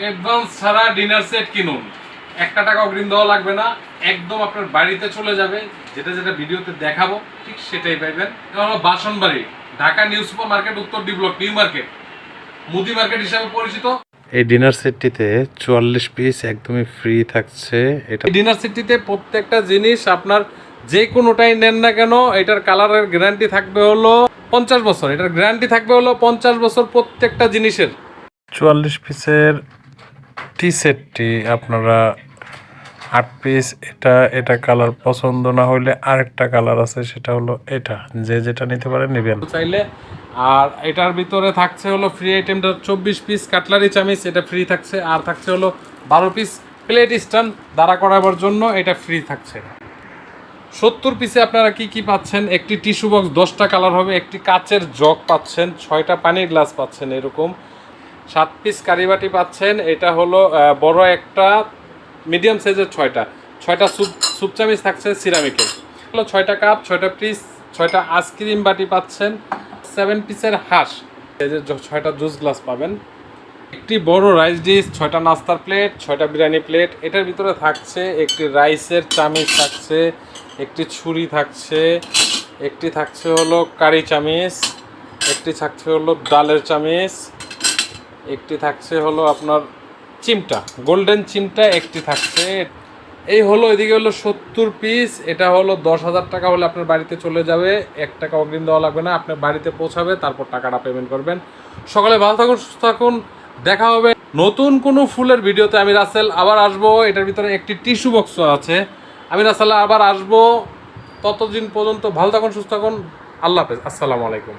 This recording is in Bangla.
অ্যাডভান্স ছাড়া ডিনার সেট কিনুন। একটা টাকা অগ্রিম দেওয়া লাগবে না একদম আপনার বাড়িতে চলে যাবে যেটা যেটা ভিডিওতে দেখাবো ঠিক সেটাই পাইবেন। এটা হলো বাসনবাড়ি ঢাকা নিউ সুপার মার্কেট উত্তর ডি ব্লক নিউ মার্কেট। মুদি মার্কেট হিসাবে পরিচিত। এই ডিনার সেটটিতে চুয়াল্লিশ পিস একদমই ফ্রি থাকছে। এটা ডিনার সেটটিতে প্রত্যেকটা জিনিস আপনার যে কোনোটাই নেন না কেন এটার কালারের গ্যারান্টি থাকবে হলো পঞ্চাশ বছর। এটার গ্যারান্টি থাকবে হলো পঞ্চাশ বছর প্রত্যেকটা জিনিসের। চুয়াল্লিশ পিসের টি সেটটি আপনারা আট পিস এটা এটা কালার পছন্দ না হলে আরেকটা কালার আছে, সেটা হলো এটা। যে যেটা নিতে পারেন, নেবেন। চাইলে, আর এটার ভিতরে থাকছে হলো ফ্রি আইটেমটা চব্বিশ পিস কাটলারি চামিচ, এটা ফ্রি থাকছে। আর থাকছে হলো বারো পিস প্লেট স্ট্যান্ড দাঁড়া করাবার জন্য এটা ফ্রি থাকছে। সত্তর পিসে আপনারা কি কি পাচ্ছেন? একটি টিস্যু বক্স দশটা কালার হবে, একটি কাচের জগ পাচ্ছেন, ছয়টা পানির গ্লাস পাচ্ছেন, এরকম। সাত পিস কারিবাটি পাচ্ছেন। এটা হলো বড় একটা মিডিয়াম সাইজের ছয়টা। ছয়টা স্যুপ স্যুপ চামিচ থাকছে সিরামিকের হলো ছয়টা কাপ ছয়টা পিস ছয়টা আইসক্রিম বাটি পাচ্ছেন। সেভেন পিসের হাঁস যে ছয়টা জুস গ্লাস পাবেন। একটি বড় রাইস ডিশ ছয়টা নাস্তার প্লেট ছয়টা বিরিয়ানি প্লেট এটার ভিতরে থাকছে একটি রাইসের চামিচ থাকছে, একটি ছুরি থাকছে, একটি থাকছে হলো কারি চামিচ, একটি থাকছে হলো ডালের চামিচ। একটি থাকছে হলো আপনার চিমটা, গোল্ডেন চিমটা একটি থাকছে। এই হলো, এদিকে হলো সত্তর পিস এটা হলো দশ হাজার টাকা হলে আপনার বাড়িতে চলে যাবে। এক টাকা অগ্রিম দেওয়া লাগবে না, আপনার বাড়িতে পৌঁছাবে, তারপর টাকাটা পেমেন্ট করবেন। সকালে ভালো থাকুন, সুস্থ থাকুন, দেখা হবে নতুন কোনো ফুলের ভিডিওতে। আমি রাসেল, আবার আসব। এটার ভিতরে একটি টিস্যু বক্স আছে। আমি রাসেল, আবার আসব। ততদিন পর্যন্ত ভালো থাকুন, সুস্থ থাকুন। আল্লাহ হাফেজ, আসসালামু আলাইকুম।